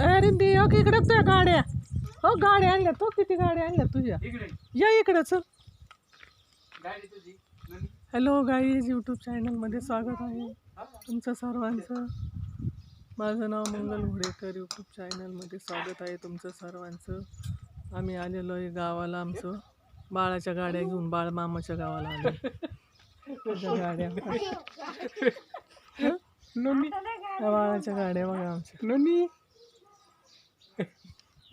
अरे दे हो इकडं तुझ्या गाड्या. हो गाड्या आणल्या तो किती गाड्या आणल्या तुझ्या. इकडे. या इकडं चल गाडी तुझी नंदी. हॅलो गाईज यूट्यूब चॅनलमध्ये स्वागत आहे. तुमचं सर्वांचं. माझं नाव मंगल घोडेकर यूट्यूब चॅनलमध्ये स्वागत आहे तुमचं सर्वांचं. आम्ही आलेलो आहे गावाला आमचं. बाळाच्या गाड्या घेऊन बाळ मामाच्या गावाला आलो. त्याच्या गाड्या नोनी त्या बाळाच्या गाड्या बघा आमच्या. नोनी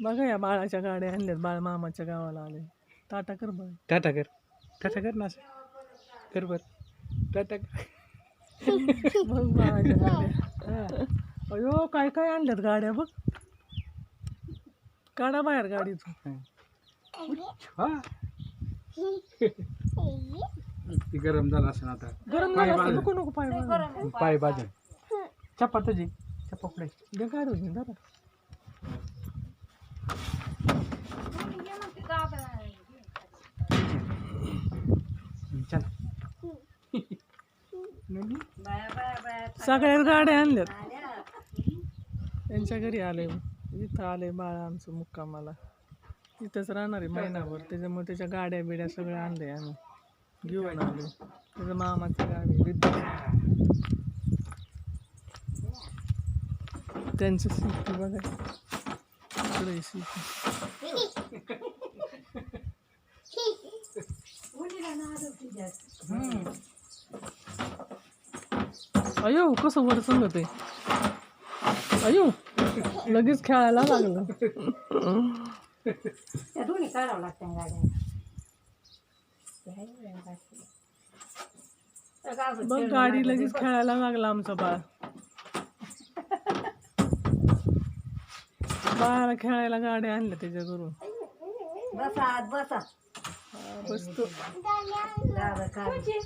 बघा या बाळाच्या गाड्या आणल्यात बाळ मामाच्या गावाला आले. टाटा कर बघ टाटा कर. टाटा कर ना असं. कर बर. टाटा कर. बघ बाळाच्या गाड्या. अयो काय काय आणल्यात गाड्या बघ. काढा बाहेर गाडीतून. हा. ती गरम झाला असं आता. गरम पाय झालं असतं, बांध. नको नको पाय. पाय बाजून. चप्पा तुझी चप्पा पुढे दे काढून जरा सगळ्या गाड्या आणल्यात. त्यांच्या घरी आले. इथं आले बाळा आमचं मुक्कामाला. इथंच राहणार आहे महिनाभर. त्याच्यामुळे त्याच्या गाड्या बिड्या सगळ्या आणले आम्ही. घेऊन आलो. त्याच्या मामाची गाडी त्यांचं बघा. अयो कसं वर सांगत आहे अयो लगेच खेळायला लागलं त्या दोन्ही काढावं लागतं गाड्या बघ गाडी लगेच खेळायला लागला आमचा बाळ बाळाला खेळायला गाड्या आणल्या त्याच्या घरून बसा आत बसा. बसतो. दादा काय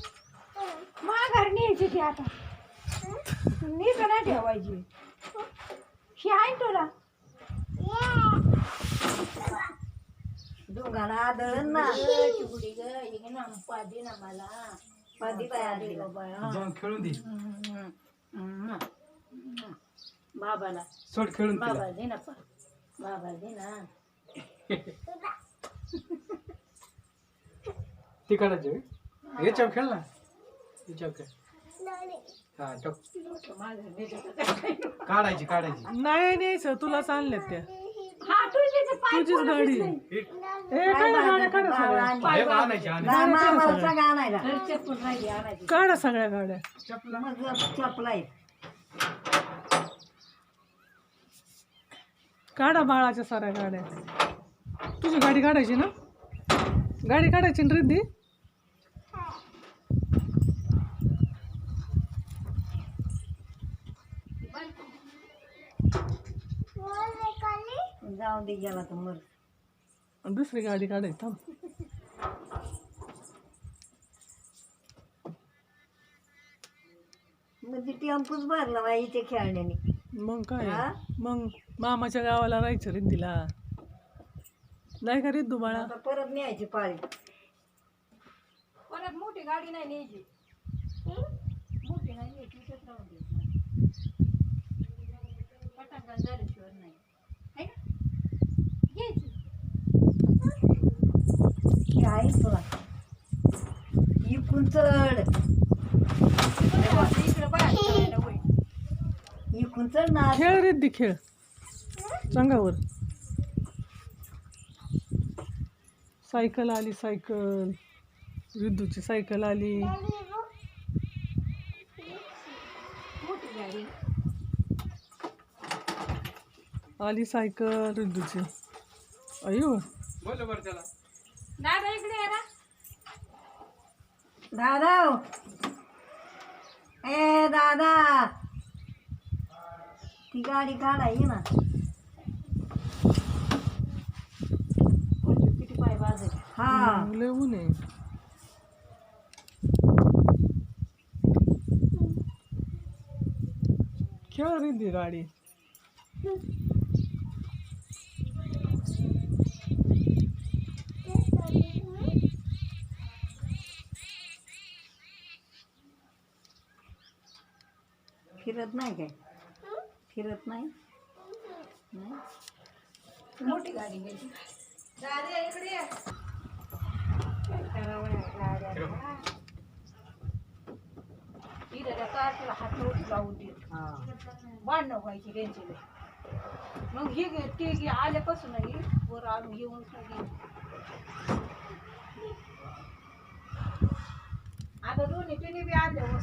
माघार न्यायची ती आता. नीट नाही ठेवायची. ही आहे तुला? दोघाला आदळण ना. चिबुडी ग हे ना पादी ना मला. पादी काय आली. जाऊन खेळून दे. बाबाला. सोड खेळून. बाबा दे ना पा. बाबा दे ना ती काढायची होय? याच्यावर खेळ ना. याच्यावर खेळ. हा टक काढायची काढायची. नाही न्यायचं तुलाच आणल्यात त्या. हा पाय तुझीच गाडी. ए काढा गाड्या काढा सगळ्या. हे बघ, आणायची आणायची मामाला सांगा आणायला चप्पल राहिली आणायची. काढा सगळ्या गाड्या. चपला. मग चपला आहे. काढा बाळाच्या साऱ्या गाड्या. तुझी गाडी काढायची ना? गाडी काढायची ना रिद्धी? जाऊ दे गेला तर आणि दुसरी गाडी काढायची थांब. मग ती टेम्पूच भरला बाई इथे खेळण्याने. मग काय? मग मामाच्या गावाला राहायचं रिद्धीला नाही का रिद्धू बाळा आता परत न्यायची पाळी. परत मोठी गाडी नाही न्यायची. मोठी नाही न्यायची इथेच राहून द्यायची पटांगण झाल्याशिवाय नाही. है ना घ्यायची. ही आहे तुला इकून चढ. इकडे. इकून ना. खेळ रिद्धी खेळ. सांगावर. सायकल आली सायकल. रिद्धूची सायकल आली. आली सायकल रिद्धूची अयो बोल बरं त्याला. दादा इकडे दादा ए दादा. ती गाडी काढायची ना किती पाय बाजू हा. लय ऊन आहे खेळ रिद्धी गाडी. फिरत नाही काय? फिरत नाही? मोठी गाडी घ्यायची इथं हात नव्हती लावून देत. भांडणं व्हायची त्यांची. मग ही ती गे- आल्यापासून ही वर आणून सगळी आता दोन्ही तिने बी आणल्या